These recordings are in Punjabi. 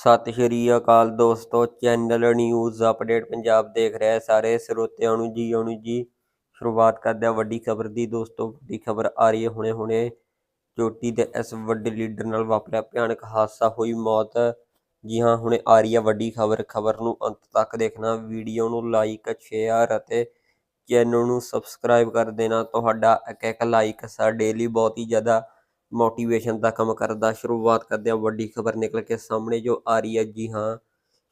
ਸਤਿ ਸ਼੍ਰੀ ਅਕਾਲ ਦੋਸਤੋ, ਚੈਨਲ ਨਿਊਜ਼ ਅਪਡੇਟ ਪੰਜਾਬ ਦੇਖ ਰਹੇ ਸਾਰੇ ਸਰੋਤਿਆਂ ਨੂੰ ਜੀ, ਆਉਣ ਜੀ। ਸ਼ੁਰੂਆਤ ਕਰਦੇ ਹਾਂ ਵੱਡੀ ਖਬਰ ਦੀ ਦੋਸਤੋ, ਵੱਡੀ ਖਬਰ ਆ ਰਹੀ ਹੈ ਹੁਣੇ ਹੁਣੇ ਚੋਟੀ ਦੇ ਇਸ ਵੱਡੇ ਲੀਡਰ ਨਾਲ ਵਾਪਰਿਆ ਭਿਆਨਕ ਹਾਦਸਾ, ਹੋਈ ਮੌਤ। ਜੀ ਹਾਂ, ਹੁਣੇ ਆ ਰਹੀ ਹੈ ਵੱਡੀ ਖਬਰ। ਖਬਰ ਨੂੰ ਅੰਤ ਤੱਕ ਦੇਖਣਾ, ਵੀਡੀਓ ਨੂੰ ਲਾਈਕ, ਸ਼ੇਅਰ ਅਤੇ ਚੈਨਲ ਨੂੰ ਸਬਸਕ੍ਰਾਈਬ ਕਰ ਦੇਣਾ। ਤੁਹਾਡਾ ਇੱਕ ਇੱਕ ਲਾਈਕ ਸਾਡੇ ਲਈ ਬਹੁਤ ਹੀ ਜ਼ਿਆਦਾ ਮੋਟੀਵੇਸ਼ਨ ਦਾ ਕੰਮ ਕਰਦਾ, ਸ਼ੁਰੂਆਤ ਕਰਦੇ ਹਾਂ, ਵੱਡੀ ਖਬਰ ਨਿਕਲ ਕੇ ਸਾਹਮਣੇ ਜੋ ਆ ਰਹੀ ਹੈ, ਜੀ ਹਾਂ,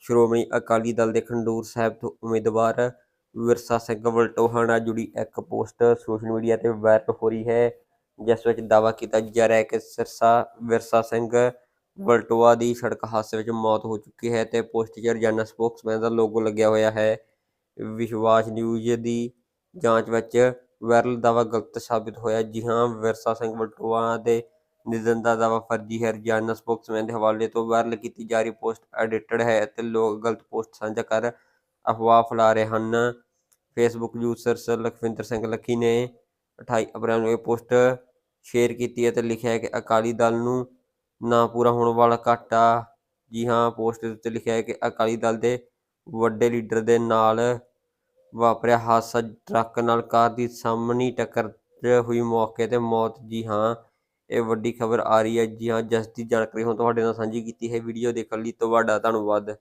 ਸ਼੍ਰੋਮਣੀ ਅਕਾਲੀ ਦਲ ਦੇ ਖੰਡੂਰ ਸਾਹਿਬ ਤੋਂ ਉਮੀਦਵਾਰ ਵਿਰਸਾ ਸਿੰਘ ਵਲਟੋਹਾ ਨਾਲ ਜੁੜੀ ਇੱਕ ਪੋਸਟ ਸੋਸ਼ਲ ਮੀਡੀਆ ਤੇ ਵਾਇਰਲ ਹੋ ਰਹੀ ਹੈ, ਜਿਸ ਵਿੱਚ ਦਾਅਵਾ ਕੀਤਾ ਜਾ ਰਿਹਾ ਹੈ ਕਿ ਸਿਰਸਾ, ਵਿਰਸਾ ਸਿੰਘ ਵਲਟੋਆ ਦੀ ਸੜਕ ਹਾਦਸੇ ਵਿੱਚ ਮੌਤ ਹੋ ਚੁੱਕੀ ਹੈ ਤੇ ਪੋਸਟ 'ਚ ਰੋਜ਼ਾਨਾ ਸਪੋਕਸਮੈਨ ਦਾ ਲੋਗੋ ਲੱਗਿਆ ਹੋਇਆ ਹੈ। ਵਿਸ਼ਵਾਸ ਨਿਊਜ਼ ਦੀ ਜਾਂਚ ਵਿੱਚ ਵਾਇਰਲ ਦਾਅਵਾ ਗਲਤ ਸਾਬਿਤ ਹੋਇਆ। ਜੀ ਹਾਂ, ਵਿਰਸਾ ਸਿੰਘ ਵਲਟੋਹਾ ਦੇ ਨਿਧਨ ਦਾ ਦਾਅਵਾ ਫਰਜ਼ੀ ਹੈ। ਰੋਜ਼ਾਨਾ ਸਪੋਕਸਮੈਨ ਦੇ ਹਵਾਲੇ ਤੋਂ ਵਾਇਰਲ ਕੀਤੀ ਜਾ ਰਹੀ ਪੋਸਟ ਐਡਿਟਡ ਹੈ ਅਤੇ ਲੋਕ ਗਲਤ ਪੋਸਟ ਸਾਂਝਾ ਕਰ ਅਫਵਾਹ ਫੈਲਾ ਰਹੇ ਹਨ। ਫੇਸਬੁੱਕ ਯੂਜ਼ਰਸ ਲਖਵਿੰਦਰ ਸਿੰਘ ਲੱਖੀ ਨੇ 28 ਅਪ੍ਰੈਲ ਨੂੰ ਇਹ ਪੋਸਟ ਸ਼ੇਅਰ ਕੀਤੀ ਅਤੇ ਲਿਖਿਆ ਹੈ ਕਿ ਅਕਾਲੀ ਦਲ ਨੂੰ ਨਾ ਪੂਰਾ ਹੋਣ ਵਾਲਾ ਘਾਟਾ। ਜੀ ਹਾਂ, ਪੋਸਟ ਦੇ ਉੱਤੇ ਲਿਖਿਆ ਹੈ ਕਿ ਅਕਾਲੀ ਦਲ ਦੇ ਵੱਡੇ ਲੀਡਰ ਦੇ ਨਾਲ ਵਾਪਰਿਆ। ਹਾਦਸਾ ਟਰੱਕ ਨਾਲ ਕਾਰ ਦੀ ਸਾਹਮਣੀ ਟੱਕਰ ਹੋਈ ਮੌਕੇ ਤੇ ਮੌਤ। ਜੀ ਹਾਂ, ਇਹ ਵੱਡੀ ਖਬਰ ਆ ਰਹੀ ਹੈ। ਜੀ ਹਾਂ, ਜਿਸ ਦੀ ਜਾਣਕਾਰੀ ਹੁਣ ਤੁਹਾਡੇ ਨਾਲ ਸਾਂਝੀ ਕੀਤੀ ਹੈ। ਵੀਡੀਓ ਦੇਖਣ ਲਈ ਤੁਹਾਡਾ ਧੰਨਵਾਦ।